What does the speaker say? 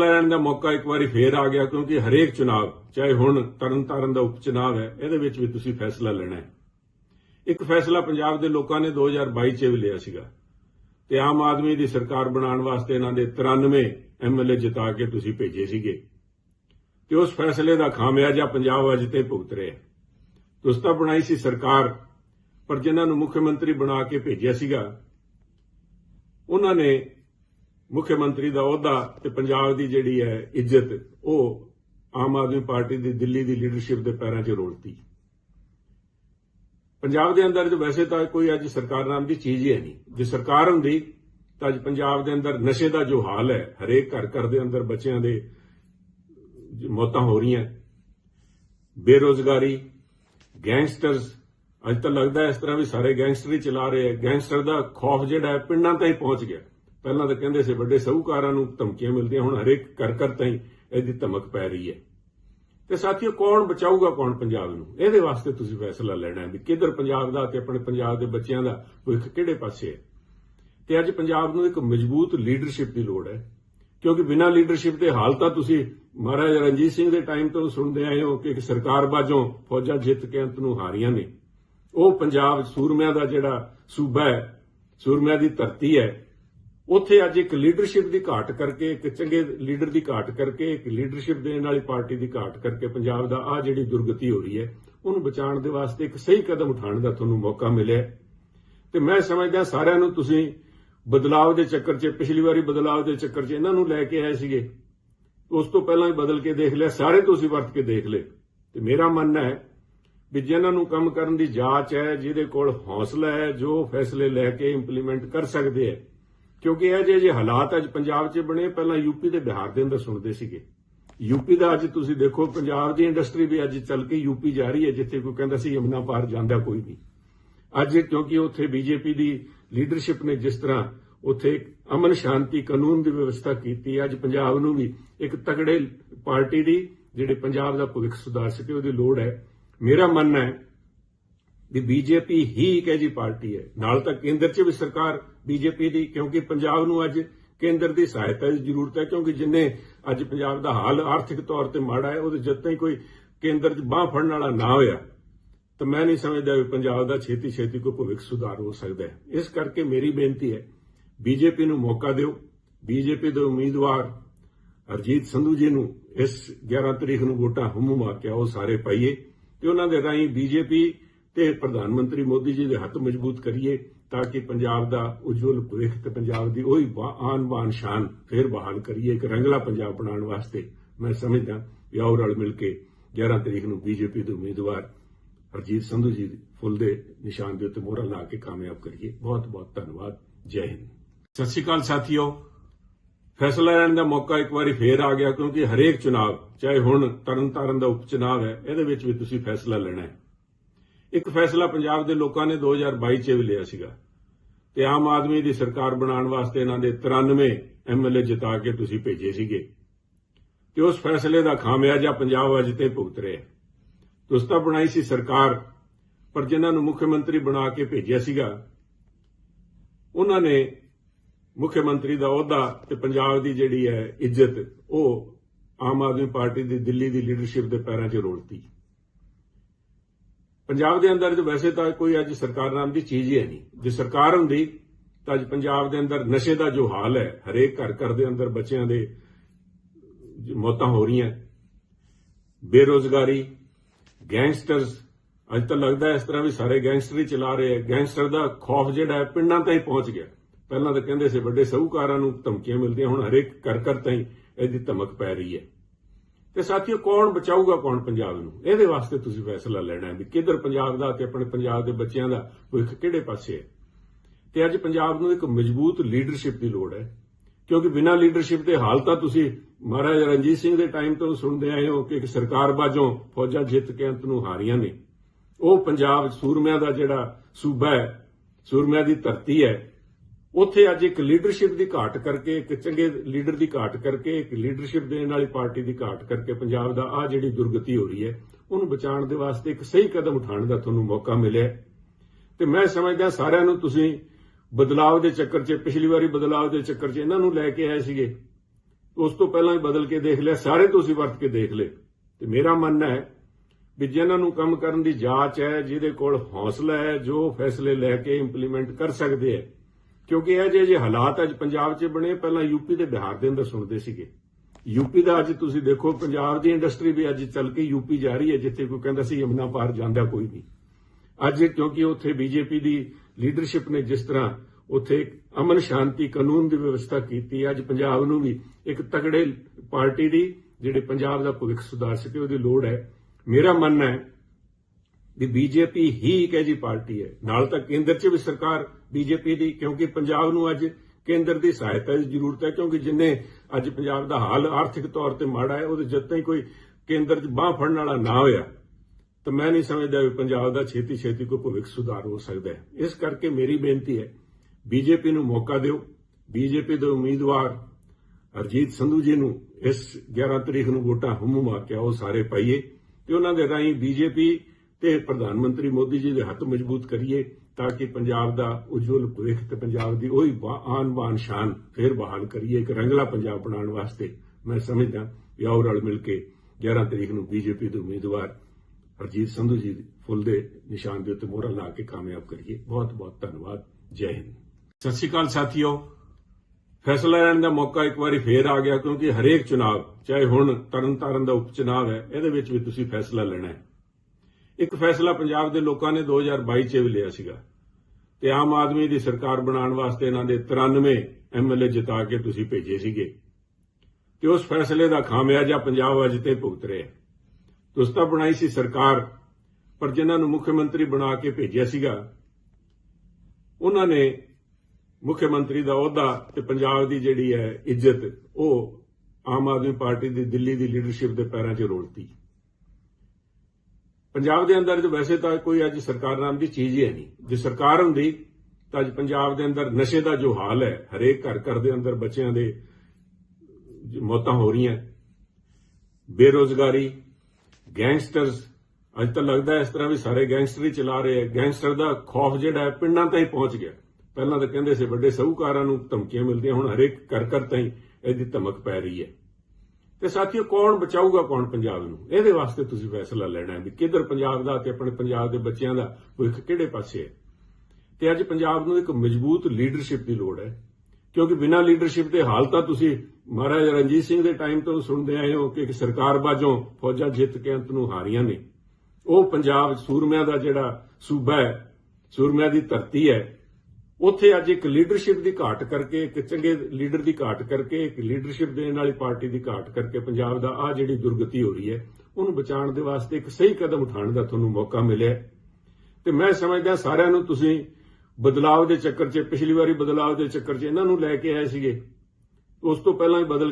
ਲੈਣ ਦਾ ਮੌਕਾ ਇੱਕ ਵਾਰੀ ਫੇਰ ਆ ਗਿਆ, ਕਿਉਂਕਿ ਹਰੇਕ ਚੁਣਾਵ, ਚਾਹੇ ਹੁਣ ਤਰਨਤਾਰਨ ਦਾ ਉਪ ਚੁਣਾਵ ਹੈ, ਇਹਦੇ ਵਿੱਚ ਵੀ ਤੁਸੀਂ ਫੈਸਲਾ ਲੈਣਾ ਹੈ। ਇੱਕ ਫੈਸਲਾ ਪੰਜਾਬ ਦੇ ਲੋਕਾਂ ਨੇ 2022 ਚ ਵੀ ਲਿਆ ਸੀਗਾ। ਤੇ ਆਮ ਆਦਮੀ ਦੀ ਸਰਕਾਰ ਬਣਾਉਣ ਵਾਸਤੇ ਇਹਨਾਂ ਦੇ 93 ਐਮਐਲਏ ਜਿਤਾ ਕੇ ਤੁਸੀਂ ਭੇਜੇ ਸੀਗੇ। ਤੇ ਉਸ ਫੈਸਲੇ ਦਾ ਖਾਮਿਆਜਾ ਪੰਜਾਬ ਅੱਜ ਤੇ ਭੁਗਤ ਰਿਹਾ ਤੁਸੀਂ ਤਾਂ ਬਣਾਈ ਸੀ ਸਰਕਾਰ, ਪਰ ਜਿਨ੍ਹਾਂ ਨੂੰ ਮੁੱਖ ਮੰਤਰੀ ਬਣਾ ਕੇ ਭੇਜਿਆ ਸੀਗਾ, ਉਹਨਾਂ ਨੇ ਮੁੱਖ ਮੰਤਰੀ ਦਾ ਅਹੁਦਾ ਤੇ ਪੰਜਾਬ ਦੀ ਜਿਹੜੀ ਹੈ ਇੱਜ਼ਤ, ਉਹ ਆਮ ਆਦਮੀ ਪਾਰਟੀ ਦੀ ਦਿੱਲੀ ਦੀ ਲੀਡਰਸ਼ਿਪ ਦੇ ਪੈਰਾਂ 'ਚ ਰੋਲਤੀ। ਪੰਜਾਬ ਦੇ ਅੰਦਰ ਜੋ ਵੈਸੇ ਤਾਂ ਕੋਈ ਅੱਜ ਸਰਕਾਰ ਨਾਮ ਦੀ ਚੀਜ਼ ਹੀ ਹੈ ਨਹੀਂ। ਜੇ ਸਰਕਾਰ ਹੁੰਦੀ, ਤਾਂ ਅੱਜ ਪੰਜਾਬ ਦੇ ਅੰਦਰ ਨਸ਼ੇ ਦਾ ਜੋ ਹਾਲ ਹੈ, ਹਰੇਕ ਘਰ ਘਰ ਦੇ ਅੰਦਰ ਬੱਚਿਆਂ ਦੇ ਮੌਤਾਂ ਹੋ ਰਹੀਆਂ। ਬੇਰੋਜ਼ਗਾਰੀ, ਗੈਂਗਸਟਰਸ, ਅੱਜ ਤਾਂ ਲੱਗਦਾ ਇਸ ਤਰ੍ਹਾਂ ਵੀ ਸਾਰੇ ਗੈਂਗਸਟਰ ਹੀ ਚਲਾ ਰਹੇ ਹੈ। ਗੈਂਗਸਟਰ ਦਾ ਖੌਫ ਜਿਹੜਾ ਹੈ, ਪਿੰਡਾਂ ਤਾਈਂ ਪਹੁੰਚ ਗਿਆ। ਪਹਿਲਾਂ ਤਾਂ ਕਹਿੰਦੇ ਸੀ ਵੱਡੇ ਸਹੂਕਾਰਾਂ ਨੂੰ ਧਮਕੀਆਂ ਮਿਲਦੀਆਂ, ਹੁਣ ਹਰੇਕ ਕਰ ਘਰ ਤਾਈਂ ਇਹਦੀ ਧਮਕ ਪੈ ਰਹੀ ਹੈ। ਤੇ ਸਾਥੀਓ, ਕੌਣ ਬਚਾਊਗਾ, ਕੌਣ ਪੰਜਾਬ ਨੂੰ? ਇਹਦੇ ਵਾਸਤੇ ਤੁਸੀਂ ਫੈਸਲਾ ਲੈਣਾ ਹੈ ਵੀ ਕਿੱਧਰ ਪੰਜਾਬ ਦਾ ਤੇ ਆਪਣੇ ਪੰਜਾਬ ਦੇ ਬੱਚਿਆਂ ਦਾ ਭਵਿੱਖ ਕਿਹੜੇ ਪਾਸੇ ਹੈ। ਤੇ ਅੱਜ ਪੰਜਾਬ ਨੂੰ ਇੱਕ ਮਜ਼ਬੂਤ ਲੀਡਰਸ਼ਿਪ ਦੀ ਲੋੜ ਹੈ, ਕਿਉਂਕਿ ਬਿਨਾਂ ਲੀਡਰਸ਼ਿਪ ਦੇ ਹਾਲ ਤਾਂ ਤੁਸੀਂ ਮਹਾਰਾਜਾ ਰਣਜੀਤ ਸਿੰਘ ਦੇ ਟਾਈਮ ਤੋਂ ਸੁਣਦੇ ਆਏ ਹੋ ਕਿ ਇੱਕ ਸਰਕਾਰ ਬਾਜੋਂ ਫੌਜਾਂ ਜਿੱਤ ਕੇ ਅੰਤ ਨੂੰ ਹਾਰੀਆਂ ਨੇ। ਉਹ ਪੰਜਾਬ ਸੂਰਮਿਆਂ ਦਾ ਜਿਹੜਾ ਸੂਬਾ ਹੈ, ਸੂਰਮਿਆਂ ਦੀ ਧਰਤੀ ਹੈ ਉੱਥੇ ਅੱਜ ਇੱਕ ਲੀਡਰਸ਼ਿਪ ਦੀ ਘਾਟ ਕਰਕੇ, ਇੱਕ ਚੰਗੇ ਲੀਡਰ ਦੀ ਘਾਟ ਕਰਕੇ, ਇੱਕ ਲੀਡਰਸ਼ਿਪ ਦੇਣ ਵਾਲੀ ਪਾਰਟੀ ਦੀ ਘਾਟ ਕਰਕੇ ਪੰਜਾਬ ਦਾ ਆ ਜਿਹੜੀ ਦੁਰਗਤੀ ਹੋ ਰਹੀ ਹੈ, ਉਹਨੂੰ ਬਚਾਉਣ ਦੇ ਵਾਸਤੇ ਇੱਕ ਸਹੀ ਕਦਮ ਉਠਾਉਣ ਦਾ ਤੁਹਾਨੂੰ ਮੌਕਾ ਮਿਲਿਆ ਤੇ ਮੈਂ ਸਮਝਦਾ ਸਾਰਿਆਂ ਨੂੰ ਤੁਸੀਂ ਬਦਲਾਅ ਦੇ ਚੱਕਰ 'ਚ, ਪਿਛਲੀ ਵਾਰੀ ਬਦਲਾਅ ਦੇ ਚੱਕਰ 'ਚ ਇਹਨਾਂ ਨੂੰ ਲੈ ਕੇ ਆਏ ਸੀਗੇ। ਉਸ ਤੋਂ ਪਹਿਲਾਂ ਹੀ ਬਦਲ ਕੇ ਦੇਖ ਲਿਆ, ਸਾਰੇ ਤੁਸੀਂ ਵਰਤ ਕੇ ਦੇਖ ਲਏ। ਤੇ ਮੇਰਾ ਮੰਨਣਾ ਹੈ ਵੀ ਜਿਨ੍ਹਾਂ ਨੂੰ ਕੰਮ ਕਰਨ ਦੀ ਜਾਂਚ ਹੈ, ਜਿਹਦੇ ਕੋਲ ਹੌਸਲਾ ਹੈ, ਜੋ ਫੈਸਲੇ ਲੈ ਕੇ ਇੰਪਲੀਮੈਂਟ ਕਰ ਸਕਦੇ ਹੈ ਕਿਉਂਕਿ ਇਹ ਜਿਹੇ ਜੇ ਹਾਲਾਤ ਅੱਜ ਪੰਜਾਬ 'ਚ ਬਣੇ, ਪਹਿਲਾਂ ਯੂਪੀ ਤੇ ਬਿਹਾਰ ਦੇ ਅੰਦਰ ਸੁਣਦੇ ਸੀਗੇ। ਯੂਪੀ ਦਾ ਅੱਜ ਤੁਸੀਂ ਦੇਖੋ, ਪੰਜਾਬ ਦੀ ਇੰਡਸਟਰੀ ਵੀ ਅੱਜ ਚੱਲ ਕੇ ਯੂਪੀ ਜਾ ਰਹੀ ਹੈ, ਜਿੱਥੇ ਕੋਈ ਕਹਿੰਦਾ ਸੀ ਯਮਨਾ ਪਾਰ ਜਾਂਦਾ ਕੋਈ ਨਹੀਂ ਅੱਜ ਕਿਉਂਕਿ ਉੱਥੇ ਬੀਜੇਪੀ ਦੀ ਲੀਡਰਸ਼ਿਪ ਨੇ ਜਿਸ ਤਰ੍ਹਾਂ ਉੱਥੇ ਅਮਨ ਸ਼ਾਂਤੀ ਕਾਨੂੰਨ ਦੀ ਵਿਵਸਥਾ ਕੀਤੀ ਅੱਜ ਪੰਜਾਬ ਨੂੰ ਵੀ ਇੱਕ ਤਗੜੇ ਪਾਰਟੀ ਦੀ, ਜਿਹੜੇ ਪੰਜਾਬ ਦਾ ਭਵਿੱਖ ਸੁਧਾਰ ਸਕੇ, ਉਹਦੀ ਲੋੜ ਹੈ। ਮੇਰਾ ਮੰਨਣਾ ਹੈ ਵੀ ਬੀਜੇਪੀ ਹੀ ਇੱਕ ਅਜਿਹੀ ਪਾਰਟੀ ਹੈ। ਨਾਲ ਤਾਂ ਕੇਂਦਰ 'ਚ ਵੀ ਸਰਕਾਰ ਬੀਜੇਪੀ ਦੀ, ਕਿਉਂਕਿ ਪੰਜਾਬ ਨੂੰ ਅੱਜ ਕੇਂਦਰ ਦੀ ਸਹਾਇਤਾ ਦੀ ਜ਼ਰੂਰਤ ਹੈ, ਕਿਉਂਕਿ ਜਿੰਨੇ ਅੱਜ ਪੰਜਾਬ ਦਾ ਹਾਲ ਆਰਥਿਕ ਤੌਰ ਤੇ ਮਾੜਾ ਹੈ, ਉਹਦੇ ਜਦ ਤਾਈਂ ਕੋਈ ਕੇਂਦਰ 'ਚ ਬਾਹ ਫੜਨ ਵਾਲਾ ਨਾ ਹੋਇਆ, ਤਾਂ ਮੈਂ ਨਹੀਂ ਸਮਝਦਾ ਵੀ ਪੰਜਾਬ ਦਾ ਛੇਤੀ ਛੇਤੀ ਕੋਈ ਭਵਿੱਖ ਸੁਧਾਰ ਹੋ ਸਕਦਾ ਹੈ। ਇਸ ਕਰਕੇ ਮੇਰੀ ਬੇਨਤੀ ਹੈ ਬੀਜੇਪੀ ਨੂੰ ਮੌਕਾ ਦਿਓ। ਬੀਜੇਪੀ ਦੇ ਉਮੀਦਵਾਰ ਹਰਜੀਤ ਸੰਧੂ ਜੀ ਨੂੰ ਇਸ 11 ਤਰੀਕ ਨੂੰ ਵੋਟਾਂ ਹਮੂਮਾ ਕੇ ਉਹ ਸਾਰੇ ਪਾਈਏ, ਤੇ ਉਹਨਾਂ ਦੇ ਰਾਹੀਂ ਬੀਜੇਪੀ ਤੇ ਪ੍ਰਧਾਨ ਮੰਤਰੀ ਮੋਦੀ ਜੀ ਦੇ ਹੱਥ ਮਜ਼ਬੂਤ ਕਰੀਏ ਤਾਂ ਕਿ ਪੰਜਾਬ ਦਾ ਉਜਵਲ ਭਵਿੱਖ ਤੇ ਪੰਜਾਬ ਦੀ ਉਹੀ ਆਨ ਬਾਨ ਸ਼ਾਨ ਫੇਰ ਬਹਾਲ ਕਰੀਏ। ਇੱਕ ਰੰਗਲਾ ਪੰਜਾਬ ਬਣਾਉਣ ਵਾਸਤੇ ਮੈਂ ਸਮਝਦਾ ਵੀ ਆਓ ਰਲ ਮਿਲ ਕੇ 11 ਤਰੀਕ ਨੂੰ ਬੀਜੇਪੀ ਦੇ ਉਮੀਦਵਾਰ ਹਰਜੀਤ ਸੰਧੂ ਜੀ ਫੁੱਲ ਦੇ ਨਿਸ਼ਾਨ ਦੇ ਉੱਤੇ ਮੋਹਰਾ ਲਾ ਕੇ ਕਾਮਯਾਬ ਕਰੀਏ। ਬਹੁਤ ਬਹੁਤ ਧੰਨਵਾਦ। ਜੈ ਹਿੰਦ। ਸਤਿ ਸ਼੍ਰੀ ਅਕਾਲ ਸਾਥੀਓ। ਫੈਸਲਾ ਲੈਣ ਦਾ ਮੌਕਾ ਇੱਕ ਵਾਰੀ ਫੇਰ ਆ ਗਿਆ ਕਿਉਂਕਿ ਹਰੇਕ ਚੁਣਾਵ, ਚਾਹੇ ਹੁਣ ਤਰਨਤਾਰਨ ਦਾ ਉਪ ਚੁਣਾਵ ਹੈ, ਇਹਦੇ ਵਿੱਚ ਵੀ ਤੁਸੀਂ ਫੈਸਲਾ ਲੈਣਾ ਹੈ। ਇੱਕ ਫੈਸਲਾ ਪੰਜਾਬ ਦੇ ਲੋਕਾਂ ਨੇ 2022 ਚ ਵੀ ਲਿਆ ਸੀਗਾ ਤੇ ਆਮ ਆਦਮੀ ਦੀ ਸਰਕਾਰ ਬਣਾਉਣ ਵਾਸਤੇ ਇਹਨਾਂ ਦੇ 93 ਐਮਐਲਏ ਜਿਤਾ ਕੇ ਤੁਸੀਂ ਭੇਜੇ ਸੀਗੇ। ਤੇ ਉਸ ਫੈਸਲੇ ਦਾ ਖਾਮਿਆਜਾ ਪੰਜਾਬ ਅੱਜ ਤੇ ਭੁਗਤ ਰਿਹਾ ਤੁਸੀਂ ਤਾਂ ਬਣਾਈ ਸੀ ਸਰਕਾਰ, ਪਰ ਜਿਨ੍ਹਾਂ ਨੂੰ ਮੁੱਖ ਮੰਤਰੀ ਬਣਾ ਕੇ ਭੇਜਿਆ ਸੀਗਾ, ਉਹਨਾਂ ਨੇ ਮੁੱਖ ਮੰਤਰੀ ਦਾ ਅਹੁਦਾ ਤੇ ਪੰਜਾਬ ਦੀ ਜਿਹੜੀ ਹੈ ਇੱਜ਼ਤ, ਉਹ ਆਮ ਆਦਮੀ ਪਾਰਟੀ ਦੀ ਦਿੱਲੀ ਦੀ ਲੀਡਰਸ਼ਿਪ ਦੇ ਪੈਰਾਂ 'ਚ ਰੋਲਤੀ। ਪੰਜਾਬ ਦੇ ਅੰਦਰ ਜੋ ਵੈਸੇ ਤਾਂ ਕੋਈ ਅੱਜ ਸਰਕਾਰ ਨਾਮ ਦੀ ਚੀਜ਼ ਹੀ ਹੈ ਨਹੀਂ। ਜੇ ਸਰਕਾਰ ਹੁੰਦੀ, ਤਾਂ ਅੱਜ ਪੰਜਾਬ ਦੇ ਅੰਦਰ ਨਸ਼ੇ ਦਾ ਜੋ ਹਾਲ ਹੈ, ਹਰੇਕ ਘਰ ਘਰ ਦੇ ਅੰਦਰ ਬੱਚਿਆਂ ਦੇ ਮੌਤਾਂ ਹੋ ਰਹੀਆਂ। ਬੇਰੋਜ਼ਗਾਰੀ, ਗੈਂਗਸਟਰਸ, ਅੱਜ ਤਾਂ ਲੱਗਦਾ ਇਸ ਤਰ੍ਹਾਂ ਵੀ ਸਾਰੇ ਗੈਂਗਸਟਰ ਹੀ ਚਲਾ ਰਹੇ ਹੈ ਗੈਂਗਸਟਰ ਦਾ ਖੌਫ ਜਿਹੜਾ ਹੈ, ਪਿੰਡਾਂ ਤਾਈਂ ਪਹੁੰਚ ਗਿਆ। ਪਹਿਲਾਂ ਤਾਂ ਕਹਿੰਦੇ ਸੀ ਵੱਡੇ ਸਹੂਕਾਰਾਂ ਨੂੰ ਧਮਕੀਆਂ ਮਿਲਦੀਆਂ, ਹੁਣ ਹਰੇਕ ਘਰ ਘਰ ਤਾਈਂ ਇਹਦੀ ਧਮਕ ਪੈ ਰਹੀ ਹੈ। ਤੇ ਸਾਥੀਓ ਕੌਣ ਬਚਾਊਗਾ, ਕੌਣ ਪੰਜਾਬ ਨੂੰ? ਇਹਦੇ ਵਾਸਤੇ ਤੁਸੀਂ ਫੈਸਲਾ ਲੈਣਾ ਹੈ ਵੀ ਕਿੱਧਰ ਪੰਜਾਬ ਦਾ ਤੇ ਆਪਣੇ ਪੰਜਾਬ ਦੇ ਬੱਚਿਆਂ ਦਾ ਭਵਿੱਖ ਕਿਹੜੇ ਪਾਸੇ ਹੈ। ਤੇ ਅੱਜ ਪੰਜਾਬ ਨੂੰ ਇੱਕ ਮਜ਼ਬੂਤ ਲੀਡਰਸ਼ਿਪ ਦੀ ਲੋੜ ਹੈ, ਕਿਉਂਕਿ ਬਿਨਾਂ ਲੀਡਰਸ਼ਿਪ ਦੇ ਹਾਲ ਤਾਂ ਤੁਸੀਂ ਮਹਾਰਾਜਾ ਰਣਜੀਤ ਸਿੰਘ ਦੇ ਟਾਈਮ ਤੋਂ ਸੁਣਦੇ ਆਏ ਹੋ ਕਿ ਇੱਕ ਸਰਕਾਰ ਬਾਜੋਂ ਫੌਜਾਂ ਜਿੱਤ ਕੇ ਅੰਤ ਨੂੰ ਹਾਰੀਆਂ ਨੇ। ਉਹ ਪੰਜਾਬ ਸੂਰਮਿਆਂ ਦਾ ਜਿਹੜਾ ਸੂਬਾ ਹੈ, ਸੂਰਮਿਆਂ ਦੀ ਧਰਤੀ ਹੈ ਉੱਥੇ ਅੱਜ ਇੱਕ ਲੀਡਰਸ਼ਿਪ ਦੀ ਘਾਟ ਕਰਕੇ, ਇੱਕ ਚੰਗੇ ਲੀਡਰ ਦੀ ਘਾਟ ਕਰਕੇ, ਇੱਕ ਲੀਡਰਸ਼ਿਪ ਦੇਣ ਵਾਲੀ ਪਾਰਟੀ ਦੀ ਘਾਟ ਕਰਕੇ ਪੰਜਾਬ ਦਾ ਆ ਜਿਹੜੀ ਦੁਰਗਤੀ ਹੋ ਰਹੀ ਹੈ, ਉਹਨੂੰ ਬਚਾਉਣ ਦੇ ਵਾਸਤੇ ਇੱਕ ਸਹੀ ਕਦਮ ਉਠਾਉਣ ਦਾ ਤੁਹਾਨੂੰ ਮੌਕਾ ਮਿਲਿਆ ਤੇ ਮੈਂ ਸਮਝਦਾ ਸਾਰਿਆਂ ਨੂੰ ਤੁਸੀਂ ਬਦਲਾਅ ਦੇ ਚੱਕਰ 'ਚ, ਪਿਛਲੀ ਵਾਰੀ ਬਦਲਾਅ ਦੇ ਚੱਕਰ 'ਚ ਇਹਨਾਂ ਨੂੰ ਲੈ ਕੇ ਆਏ ਸੀਗੇ। ਉਸ ਤੋਂ ਪਹਿਲਾਂ ਹੀ ਬਦਲ ਕੇ ਦੇਖ ਲਿਆ, ਸਾਰੇ ਤੁਸੀਂ ਵਰਤ ਕੇ ਦੇਖ ਲਏ। ਤੇ ਮੇਰਾ ਮੰਨਣਾ ਹੈ ਵੀ ਜਿਨ੍ਹਾਂ ਨੂੰ ਕੰਮ ਕਰਨ ਦੀ ਜਾਚ ਹੈ, ਜਿਹਦੇ ਕੋਲ ਹੌਸਲਾ ਹੈ, ਜੋ ਫੈਸਲੇ ਲੈ ਕੇ ਇੰਪਲੀਮੈਂਟ ਕਰ ਸਕਦੇ ਹੈ ਕਿਉਂਕਿ ਇਹ ਜਿਹੇ ਜੇ ਹਾਲਾਤ ਅੱਜ ਪੰਜਾਬ 'ਚ ਬਣੇ, ਪਹਿਲਾਂ ਯੂਪੀ ਤੇ ਬਿਹਾਰ ਦੇ ਅੰਦਰ ਸੁਣਦੇ ਸੀਗੇ। ਯੂਪੀ ਦਾ ਅੱਜ ਤੁਸੀਂ ਦੇਖੋ, ਪੰਜਾਬ ਦੀ ਇੰਡਸਟਰੀ ਵੀ ਅੱਜ ਚੱਲ ਕੇ ਯੂਪੀ ਜਾ ਰਹੀ ਹੈ, ਜਿੱਥੇ ਕੋਈ ਕਹਿੰਦਾ ਸੀ ਯਮਨਾ ਪਾਰ ਜਾਂਦਾ ਕੋਈ ਨਹੀਂ। ਅੱਜ ਕਿਉਂਕਿ ਉੱਥੇ ਬੀਜੇਪੀ ਦੀ ਲੀਡਰਸ਼ਿਪ ਨੇ ਜਿਸ ਤਰ੍ਹਾਂ ਉੱਥੇ ਅਮਨ ਸ਼ਾਂਤੀ ਕਾਨੂੰਨ ਦੀ ਵਿਵਸਥਾ ਕੀਤੀ ਅੱਜ ਪੰਜਾਬ ਨੂੰ ਵੀ ਇੱਕ ਤਗੜੇ ਪਾਰਟੀ ਦੀ, ਜਿਹੜੇ ਪੰਜਾਬ ਦਾ ਭਵਿੱਖ ਸੁਧਾਰ ਸਕੇ, ਉਹਦੀ ਲੋੜ ਹੈ। ਮੇਰਾ ਮੰਨਣਾ ਹੈ ਵੀ ਬੀਜੇਪੀ ਹੀ ਇੱਕ ਅਜਿਹੀ ਪਾਰਟੀ ਹੈ। ਨਾਲ ਤਾਂ ਕੇਂਦਰ 'ਚ ਵੀ ਸਰਕਾਰ ਬੀਜੇਪੀ ਦੀ, ਕਿਉਂਕਿ ਪੰਜਾਬ ਨੂੰ ਅੱਜ ਕੇਂਦਰ ਦੀ ਸਹਾਇਤਾ ਦੀ ਜ਼ਰੂਰਤ ਹੈ, ਕਿਉਂਕਿ ਜਿੰਨੇ ਅੱਜ ਪੰਜਾਬ ਦਾ ਹਾਲ ਆਰਥਿਕ ਤੌਰ ਤੇ ਮਾੜਾ ਹੈ, ਉਹਦੇ ਜਦ ਤਾਈਂ ਕੋਈ ਕੇਂਦਰ 'ਚ ਬਾਹ ਫੜਨ ਵਾਲਾ ਨਾ ਹੋਇਆ, ਤਾਂ ਮੈਂ ਨਹੀਂ ਸਮਝਦਾ ਵੀ ਪੰਜਾਬ ਦਾ ਛੇਤੀ ਛੇਤੀ ਕੋਈ ਭਵਿੱਖ ਸੁਧਾਰ ਹੋ ਸਕਦਾ ਹੈ। ਇਸ ਕਰਕੇ ਮੇਰੀ ਬੇਨਤੀ ਹੈ ਬੀਜੇਪੀ ਨੂੰ ਮੌਕਾ ਦਿਓ। ਬੀਜੇਪੀ ਦੇ ਉਮੀਦਵਾਰ ਅਰਜੀਤ ਸੰਧੂ ਜੀ ਨੂੰ ਇਸ 11 ਤਰੀਕ ਨੂੰ ਵੋਟਾਂ ਹਮੂਮਾ ਕੇ ਉਹ ਸਾਰੇ ਪਾਈਏ, ਤੇ ਉਹਨਾਂ ਦੇ ਰਾਹੀਂ ਬੀਜੇਪੀ ਤੇ ਪ੍ਰਧਾਨ ਮੰਤਰੀ ਮੋਦੀ ਜੀ ਦੇ ਹੱਥ ਮਜ਼ਬੂਤ ਕਰੀਏ ਤਾਂ ਕਿ ਪੰਜਾਬ ਦਾ ਉਜਵਲ ਭਵਿੱਖ ਤੇ ਪੰਜਾਬ ਦੀ ਉਹੀ ਆਨ ਬਾਨ ਸ਼ਾਨ ਫੇਰ ਬਹਾਲ ਕਰੀਏ। ਇੱਕ ਰੰਗਲਾ ਪੰਜਾਬ ਬਣਾਉਣ ਵਾਸਤੇ ਮੈਂ ਸਮਝਦਾ ਵੀ ਆਓ ਰਲ ਮਿਲ ਕੇ 11 ਤਰੀਕ ਨੂੰ ਬੀਜੇਪੀ ਦੇ ਉਮੀਦਵਾਰ ਹਰਜੀਤ ਸੰਧੂ ਜੀ ਫੁੱਲ ਦੇ ਨਿਸ਼ਾਨ ਦੇ ਉੱਤੇ ਮੋਹਰ ਲਾ ਕੇ ਕਾਮਯਾਬ ਕਰੀਏ। ਬਹੁਤ ਬਹੁਤ ਧੰਨਵਾਦ। ਜੈ ਹਿੰਦ। ਸਤਿ ਸ਼੍ਰੀ ਅਕਾਲ ਸਾਥੀਓ। ਫੈਸਲਾ ਲੈਣ ਦਾ ਮੌਕਾ ਇੱਕ ਵਾਰੀ ਫੇਰ ਆ ਗਿਆ ਕਿਉਂਕਿ ਹਰੇਕ ਚੁਣਾਵ, ਚਾਹੇ ਹੁਣ ਤਰਨਤਾਰਨ ਦਾ ਉਪ ਚੁਣਾਵ ਹੈ, ਇਹਦੇ ਵਿੱਚ ਵੀ ਤੁਸੀਂ ਫੈਸਲਾ ਲੈਣਾ ਹੈ। ਇੱਕ ਫੈਸਲਾ ਪੰਜਾਬ ਦੇ ਲੋਕਾਂ ਨੇ 2022 ਚ ਵੀ ਲਿਆ ਸੀਗਾ ਤੇ ਆਮ ਆਦਮੀ ਦੀ ਸਰਕਾਰ ਬਣਾਉਣ ਵਾਸਤੇ ਇਹਨਾਂ ਦੇ 93 ਐਮਐਲਏ ਜਿਤਾ ਕੇ ਤੁਸੀਂ ਭੇਜੇ ਸੀਗੇ। ਤੇ ਉਸ ਫੈਸਲੇ ਦਾ ਖਾਮਿਆਜਾ ਪੰਜਾਬ ਅੱਜ ਤੇ ਭੁਗਤ ਰਿਹਾ। ਤੁਸੀਂ ਤਾਂ ਬਣਾਈ ਸੀ ਸਰਕਾਰ, ਪਰ ਜਿਨ੍ਹਾਂ ਨੂੰ ਮੁੱਖ ਮੰਤਰੀ ਬਣਾ ਕੇ ਭੇਜਿਆ ਸੀਗਾ, ਉਹਨਾਂ ਨੇ ਮੁੱਖ ਮੰਤਰੀ ਦਾ ਅਹੁਦਾ ਤੇ ਪੰਜਾਬ ਦੀ ਜਿਹੜੀ ਹੈ ਇੱਜ਼ਤ, ਉਹ ਆਮ ਆਦਮੀ ਪਾਰਟੀ ਦੀ ਦਿੱਲੀ ਦੀ ਲੀਡਰਸ਼ਿਪ ਦੇ ਪੈਰਾਂ 'ਚ ਰੋਲਤੀ। ਪੰਜਾਬ ਦੇ ਅੰਦਰ ਜੋ ਵੈਸੇ ਤਾਂ ਕੋਈ ਅੱਜ ਸਰਕਾਰ ਨਾਮ ਦੀ ਚੀਜ਼ ਹੀ ਹੈ ਨਹੀਂ। ਜੇ ਸਰਕਾਰ ਹੁੰਦੀ, ਤਾਂ ਅੱਜ ਪੰਜਾਬ ਦੇ ਅੰਦਰ ਨਸ਼ੇ ਦਾ ਜੋ ਹਾਲ ਹੈ, ਹਰੇਕ ਘਰ ਘਰ ਦੇ ਅੰਦਰ ਬੱਚਿਆਂ ਦੇ ਮੌਤਾਂ ਹੋ ਰਹੀਆਂ। ਬੇਰੋਜ਼ਗਾਰੀ, ਗੈਂਗਸਟਰਸ, ਅੱਜ ਤਾਂ ਲੱਗਦਾ ਇਸ ਤਰ੍ਹਾਂ ਵੀ ਸਾਰੇ ਗੈਂਗਸਟਰ ਹੀ ਚਲਾ ਰਹੇ ਹੈ ਗੈਂਗਸਟਰ ਦਾ ਖੌਫ ਜਿਹੜਾ ਹੈ, ਪਿੰਡਾਂ ਤਾਈਂ ਪਹੁੰਚ ਗਿਆ। ਪਹਿਲਾਂ ਤਾਂ ਕਹਿੰਦੇ ਸੀ ਵੱਡੇ ਸਾਹੂਕਾਰਾਂ ਨੂੰ ਧਮਕੀਆਂ ਮਿਲਦੀਆਂ, ਹੁਣ ਹਰੇਕ ਘਰ ਘਰ ਤਾਈਂ ਇਹਦੀ ਧਮਕ ਪੈ ਰਹੀ ਹੈ। ਤੇ ਸਾਥੀਓ, ਕੌਣ ਬਚਾਊਗਾ, ਕੌਣ ਪੰਜਾਬ ਨੂੰ? ਇਹਦੇ ਵਾਸਤੇ ਤੁਸੀਂ ਫੈਸਲਾ ਲੈਣਾ ਹੈ ਵੀ ਕਿੱਧਰ ਪੰਜਾਬ ਦਾ ਤੇ ਆਪਣੇ ਪੰਜਾਬ ਦੇ ਬੱਚਿਆਂ ਦਾ ਭਵਿੱਖ ਕਿਹੜੇ ਪਾਸੇ ਹੈ। ਤੇ ਅੱਜ ਪੰਜਾਬ ਨੂੰ ਇੱਕ ਮਜ਼ਬੂਤ ਲੀਡਰਸ਼ਿਪ ਦੀ ਲੋੜ ਹੈ, ਕਿਉਂਕਿ ਬਿਨਾਂ ਲੀਡਰਸ਼ਿਪ ਦੇ ਹਾਲਤਾਂ ਤੁਸੀਂ ਮਹਾਰਾਜਾ ਰਣਜੀਤ ਸਿੰਘ ਦੇ ਟਾਈਮ ਤੋਂ ਸੁਣਦੇ ਆਏ ਹੋ ਕਿ ਇੱਕ ਸਰਕਾਰ ਬਾਜੋਂ ਫੌਜਾਂ ਜਿੱਤ ਕੇ ਅੰਤ ਨੂੰ ਹਾਰੀਆਂ ਨੇ। ਉਹ ਪੰਜਾਬ ਸੂਰਮਿਆਂ ਦਾ ਜਿਹੜਾ ਸੂਬਾ ਹੈ, ਸੂਰਮਿਆਂ ਦੀ ਧਰਤੀ ਹੈ ਉੱਥੇ ਅੱਜ ਇੱਕ ਲੀਡਰਸ਼ਿਪ ਦੀ ਘਾਟ ਕਰਕੇ, ਇੱਕ ਚੰਗੇ ਲੀਡਰ ਦੀ ਘਾਟ ਕਰਕੇ, ਇੱਕ ਲੀਡਰਸ਼ਿਪ ਦੇਣ ਵਾਲੀ ਪਾਰਟੀ ਦੀ ਘਾਟ ਕਰਕੇ ਪੰਜਾਬ ਦਾ ਆ ਜਿਹੜੀ ਦੁਰਗਤੀ ਹੋ ਰਹੀ ਹੈ, ਉਹਨੂੰ ਬਚਾਉਣ ਦੇ ਵਾਸਤੇ ਇੱਕ ਸਹੀ ਕਦਮ ਉਠਾਉਣ ਦਾ ਤੁਹਾਨੂੰ ਮੌਕਾ ਮਿਲਿਆ ਤੇ ਮੈਂ ਸਮਝਦਾ ਸਾਰਿਆਂ ਨੂੰ ਤੁਸੀਂ ਬਦਲਾਅ ਦੇ ਚੱਕਰ 'ਚ, ਪਿਛਲੀ ਵਾਰੀ ਬਦਲਾਅ ਦੇ ਚੱਕਰ 'ਚ ਇਹਨਾਂ ਨੂੰ ਲੈ ਕੇ ਆਏ ਸੀਗੇ। ਉਸ ਤੋਂ ਪਹਿਲਾਂ ਹੀ ਬਦਲ